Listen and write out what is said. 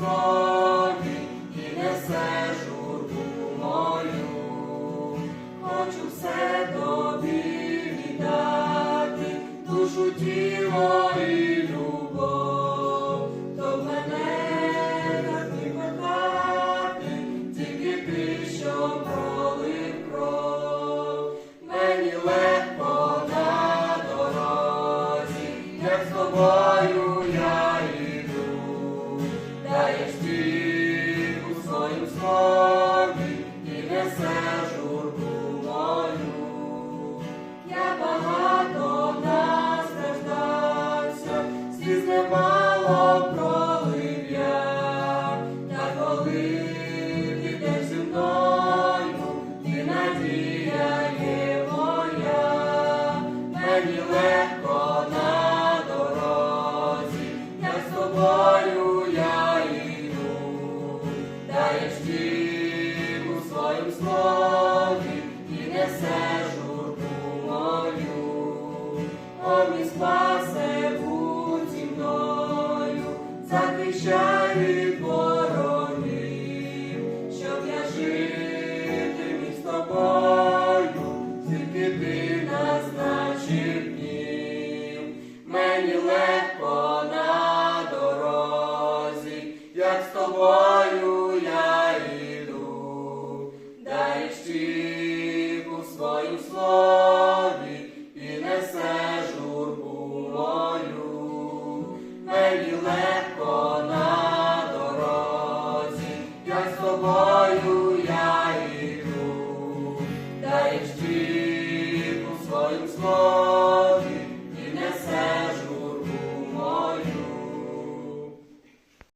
слові і несе мою. Хочу все тобі віддати, душу, тіло і любов, то в мене тільки ти, що пролив кров. Мені легко на дорозі, як з тобою легко на дорозі, я з тобою я йду, даєш ти у своїм слові і несе журбу мою. Мій спасе, будь зі мною, щоб я жити міг з тобою, тільки слові і несе журбою, мені легко на дорозі, я з тобою я йду, даєш ти по своїм слові.